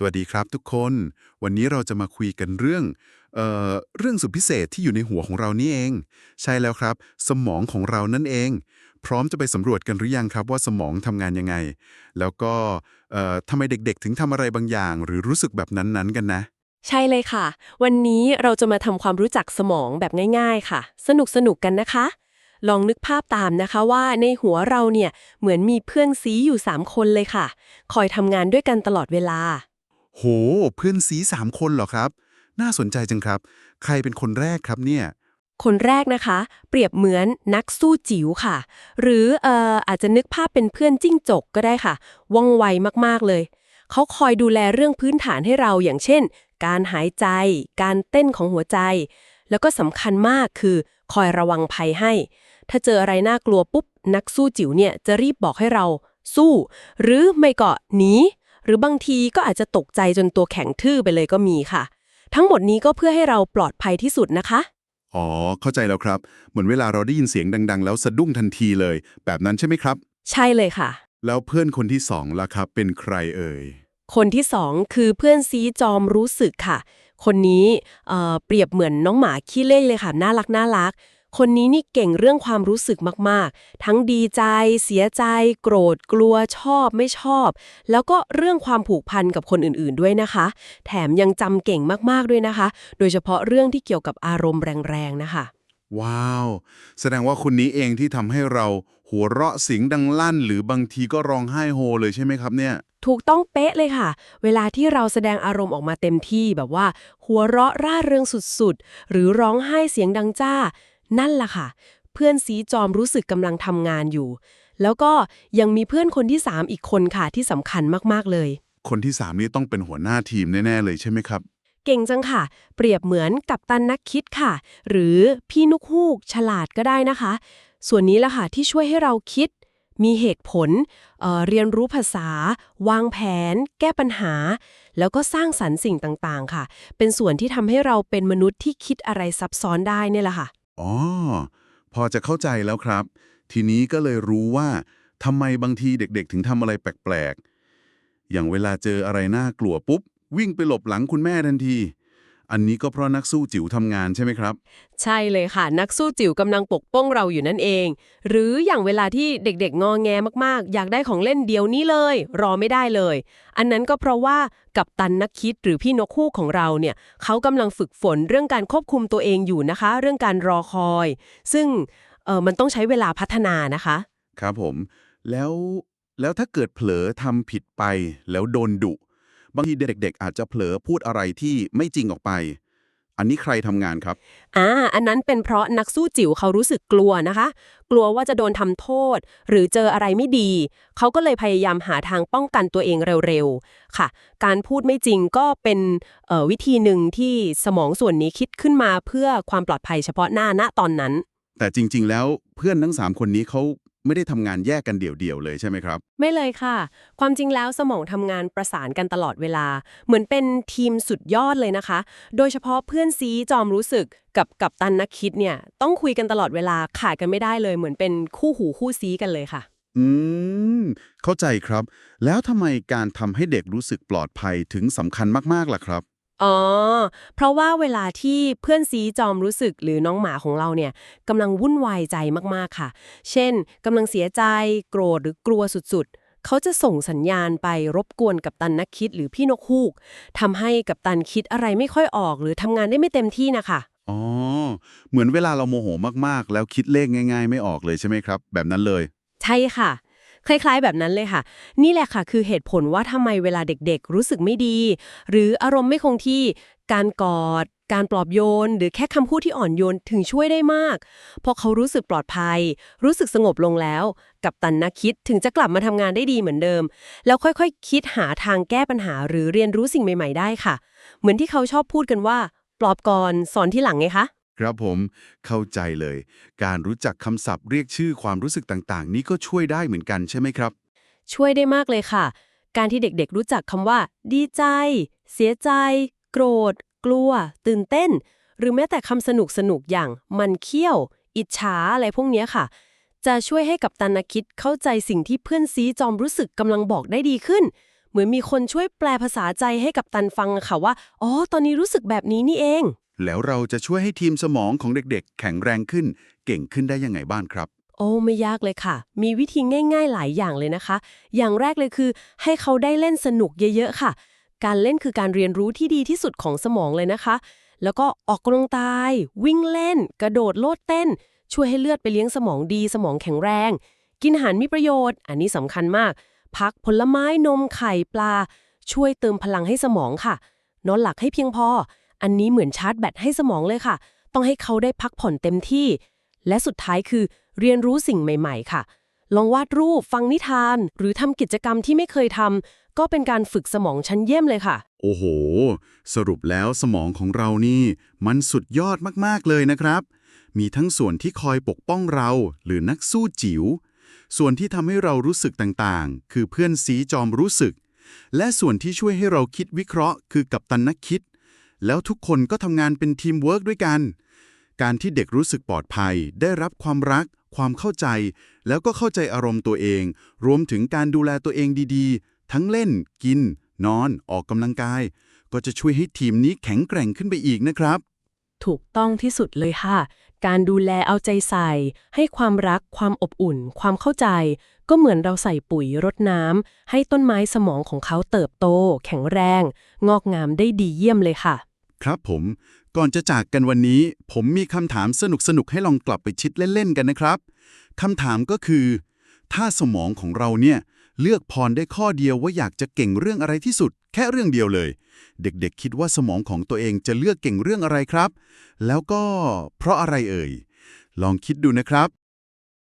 สวัสดีครับทุกคน วันนี้เราจะมาคุยกันเรื่องเอ่อเรื่องสุดพิเศษที่อยู่ในหัวของเรานี่เอง ใช่แล้วครับ สมองของเรานั่นเอง พร้อมจะไปสำรวจกันหรือยังครับว่าสมองทำงานยังไง แล้วก็เอ่อทำไมเด็กๆ ถึงทำอะไรบางอย่าง หรือรู้สึกแบบนั้นๆกันนะ ใช่เลยค่ะ วันนี้เราจะมาทำความรู้จักสมองแบบง่าย ๆ ค่ะ สนุกสนุกๆกันนะคะ ลองนึกภาพตามนะคะว่าในหัวเราเนี่ยเหมือนมีเพื่อนซีอยู่ 3 คนเลยค่ะ คอยทำงานด้วยกันตลอดเวลา โห เพื่อนสีสามคนเหรอครับ น่าสนใจจังครับ ใครเป็นคนแรกครับเนี่ย คนแรกนะคะ เปรียบเหมือนนักสู้จิ๋วค่ะ หรือเอ่ออาจจะนึกภาพเป็นเพื่อนจิ้งจกก็ได้ค่ะ ว่องไวมากๆเลย เขาคอยดูแลเรื่องพื้นฐานให้เราอย่างเช่น การหายใจ การเต้นของหัวใจ แล้วก็สำคัญมากคือ คอยระวังภัยให้ ถ้าเจออะไรน่ากลัวปุ๊บ นักสู้จิ๋วเนี่ยจะรีบบอกให้เราสู้ หรือไม่ก็หนี หรือบางทีก็อาจจะตกใจจนตัวแข็งทื่อไปเลยก็มีค่ะ ทั้งหมดนี้ก็เพื่อให้เราปลอดภัยที่สุดนะคะ อ๋อ เข้าใจแล้วครับ เหมือนเวลาเราได้ยินเสียงดัง ๆ แล้วสะดุ้งทันทีเลย แบบนั้นใช่ไหมครับ ใช่เลยค่ะ แล้วเพื่อนคนที่สองล่ะครับ เป็นใครเอ่ย คนที่สองคือเพื่อนซีจอมรู้สึกค่ะ คนนี้เอ่อเปรียบเหมือนน้องหมาขี้เล่นเลยค่ะ น่ารักน่ารัก คนนี้นี่เก่งเรื่องความรู้สึกมากๆ ทั้งดีใจ เสียใจ โกรธ กลัว ชอบ ไม่ชอบ แล้วก็เรื่องความผูกพันกับคนอื่นๆด้วยนะคะ แถมยังจำเก่งมากๆด้วยนะคะ โดยเฉพาะเรื่องที่เกี่ยวกับอารมณ์แรงๆ นะคะ ว้าว แสดงว่าคนนี้เองที่ทำให้เราหัวเราะเสียงดังลั่น หรือบางทีก็ร้องไห้โฮเลยใช่ไหมครับเนี่ยถูกต้องเป๊ะเลยค่ะ เวลาที่เราแสดงอารมณ์ออกมาเต็มที่แบบว่า หัวเราะร่าเริงสุดๆ หรือร้องไห้เสียงดังจ้า นั่นล่ะค่ะ เพื่อนสีจอมรู้สึกกำลังทำงานอยู่ แล้วก็ยังมีเพื่อนคนที่ 3 อีกคนค่ะที่สำคัญมากๆเลย คนที่สามนี่ต้องเป็นหัวหน้าทีมแน่ ๆ เลยใช่ไหมครับ เก่งจังค่ะ เปรียบเหมือนกับตันนักคิดค่ะ หรือพี่นุกฮูกฉลาดก็ได้นะคะ ส่วนนี้ล่ะค่ะที่ช่วยให้เราคิด มีเหตุผลเอ่อเรียนรู้ภาษา วางแผน แก้ปัญหา แล้วก็สร้างสรรค์สิ่งต่างๆ ค่ะ เป็นส่วนที่ทำให้เราเป็นมนุษย์ที่คิดอะไรซับซ้อนได้เนี่ยแหละค่ะ อ๋อ พอจะเข้าใจแล้วครับ ทีนี้ก็เลยรู้ว่าทำไมบางทีเด็กๆ ถึงทำอะไรแปลกๆ อย่างเวลาเจออะไรน่ากลัวปุ๊บ วิ่งไปหลบหลังคุณแม่ทันที อันนี้ก็เพราะนักสู้จิ๋วทำงานใช่ไหมครับ ใช่เลยค่ะ นักสู้จิ๋วกำลังปกป้องเราอยู่นั่นเอง หรืออย่างเวลาที่เด็กๆ งอแงมากๆ อยากได้ของเล่นเดี๋ยวนี้เลย รอไม่ได้เลย อันนั้นก็เพราะว่ากับตันนักคิดหรือพี่นกคู่ของเราเนี่ยเขากำลังฝึกฝนเรื่องการควบคุมตัวเองอยู่นะคะ เรื่องการรอคอย ซึ่งเออมันต้องใช้เวลาพัฒนานะคะ ครับผม แล้วแล้วถ้าเกิดเผลอทำผิดไปแล้วโดนดุ บางทีเด็กๆ อาจจะเผลอพูดอะไรที่ไม่จริงออกไป อันนี้ใครทำงานครับ อ่า อันนั้นเป็นเพราะนักสู้จิ๋วเขารู้สึกกลัวนะคะ กลัวว่าจะโดนทำโทษ หรือเจออะไรไม่ดี เขาก็เลยพยายามหาทางป้องกันตัวเองเร็วๆ ค่ะ การพูดไม่จริงก็เป็นเอ่อวิธีหนึ่งที่สมองส่วนนี้คิดขึ้นมาเพื่อความปลอดภัยเฉพาะหน้าณตอนนั้น แต่จริงๆ แล้วเพื่อนทั้งสามคนนี้เขา ไม่ได้ทำงานแยกกันเดี่ยวๆเลยใช่ไหมครับ ไม่เลยค่ะ ความจริงแล้วสมองทำงานประสานกันตลอดเวลา เหมือนเป็นทีมสุดยอดเลยนะคะ โดยเฉพาะเพื่อนซีจอมรู้สึกกับกับตันนักคิดเนี่ยต้องคุยกันตลอดเวลาขาดกันไม่ได้เลย เหมือนเป็นคู่หูคู่ซีกันเลยค่ะ อืม เข้าใจครับ แล้วทำไมการทำให้เด็กรู้สึกปลอดภัยถึงสำคัญมากๆล่ะครับ อ๋อ เพราะว่าเวลาที่เพื่อนซีจอมรู้สึกหรือน้องหมาของเราเนี่ยกำลังวุ่นวายใจมากๆค่ะ เช่นกำลังเสียใจ โกรธหรือกลัวสุดๆ เขาจะส่งสัญญาณไปรบกวนกับตันนักคิดหรือพี่นกฮูกทำให้กับตันคิดอะไรไม่ค่อยออก หรือทำงานได้ไม่เต็มที่นะคะอ๋อ เหมือนเวลาเราโมโหมากๆ แล้วคิดเลขง่าย ๆ ไม่ออกเลยใช่ไหมครับ แบบนั้นเลย ใช่ค่ะ คล้ายๆ แบบนั้นเลยค่ะ นี่แหละค่ะ คือเหตุผลว่าทำไมเวลาเด็กๆ รู้สึกไม่ดี หรืออารมณ์ไม่คงที่ การกอด การปลอบโยน หรือแค่คำพูดที่อ่อนโยนถึงช่วยได้มากเพราะเขารู้สึกปลอดภัย รู้สึกสงบลงแล้ว กับตันนักคิดถึงจะกลับมาทำงานได้ดีเหมือนเดิม แล้วค่อยๆคคิดหาทางแก้ปัญหาหรือเรียนรู้สิ่งใหม่ ๆ ได้ค่ะ เหมือนที่เขาชอบพูดกันว่า ปลอบก่อนสอนที่หลังไงคะ ครับผมเข้าใจเลย การรู้จักคำศัพท์เรียกชื่อความรู้สึกต่างๆ นี้ก็ช่วยได้เหมือนกันใช่ไหมครับ ช่วยได้มากเลยค่ะ การที่เด็กๆรู้จักคำว่า ดีใจ เสียใจ โกรธ กลัว ตื่นเต้น หรือแม้แต่คำสนุกสนุกอย่างมันเขี้ยว อิจฉาอะไรพวกนี้ค่ะ จะช่วยให้กับตันนักคิดเข้าใจสิ่งที่เพื่อนซีจอมรู้สึกกำลังบอกได้ดีขึ้น เหมือนมีคนช่วยแปลภาษาใจให้กับตันฟังค่ะว่าอ๋อตอนนี้รู้สึกแบบนี้นี่เอง แล้วเราจะช่วยให้ทีมสมองของเด็กๆ แข็งแรงขึ้น เก่งขึ้นได้ยังไงบ้างครับ โอ้ไม่ยากเลยค่ะ มีวิธีง่าย ๆ หลายอย่างเลยนะคะ อย่างแรกเลยคือ ให้เขาได้เล่นสนุกเยอะๆค่ะ การเล่นคือการเรียนรู้ที่ดีที่สุดของสมองเลยนะคะ แล้วก็ออกกำลังกาย วิ่งเล่น กระโดดโลดเต้น ช่วยให้เลือดไปเลี้ยงสมองดี สมองแข็งแรง กินอาหารมีประโยชน์ อันนี้สำคัญมาก พักผลไม้นมไข่ปลา ช่วยเติมพลังให้สมองค่ะ นอนหลับให้เพียงพอ อันนี้เหมือนชาร์จแบตให้สมองเลยค่ะ ต้องให้เขาได้พักผ่อนเต็มที่ และสุดท้ายคือเรียนรู้สิ่งใหม่ ๆ ค่ะ ลองวาดรูปฟังนิทาน หรือทำกิจกรรมที่ไม่เคยทำก็เป็นการฝึกสมองชั้นเยี่ยมเลยค่ะ โอ้โห สรุปแล้วสมองของเรานี่ มันสุดยอดมากๆเลยนะครับ มีทั้งส่วนที่คอยปกป้องเราหรือนักสู้จิ๋วส่วนที่ทำให้เรารู้สึกต่างๆ คือเพื่อนซีจอมรู้สึก และส่วนที่ช่วยให้เราคิดวิเคราะห์ คือกัปตันนักคิด แล้วทุกคนก็ทำงานเป็นทีมเวิร์กด้วยกัน การที่เด็กรู้สึกปลอดภัย ได้รับความรัก ความเข้าใจ แล้วก็เข้าใจอารมณ์ตัวเอง รวมถึงการดูแลตัวเองดีๆ ทั้งเล่น กิน นอน ออกกำลังกาย ก็จะช่วยให้ทีมนี้แข็งแกร่งขึ้นไปอีกนะครับ ถูกต้องที่สุดเลยค่ะ การดูแลเอาใจใส่ ให้ความรัก ความอบอุ่น ความเข้าใจ ก็เหมือนเราใส่ปุ๋ยรดน้ำให้ต้นไม้สมองของเขาเติบโต แข็งแรง งอกงามได้ดีเยี่ยมเลยค่ะ ครับผม ก่อนจะจากกันวันนี้ ผมมีคำถามสนุกๆ ให้ลองกลับไปคิดเล่น ๆ กันนะครับคำถามก็คือ ถ้าสมองของเราเนี่ย เลือกพรได้ข้อเดียวว่าอยากจะเก่งเรื่องอะไรที่สุด แค่เรื่องเดียวเลย เด็กๆ คิดว่าสมองของตัวเองจะเลือกเก่งเรื่องอะไรครับ แล้วก็เพราะอะไรเอ่ย ลองคิดดูนะครับ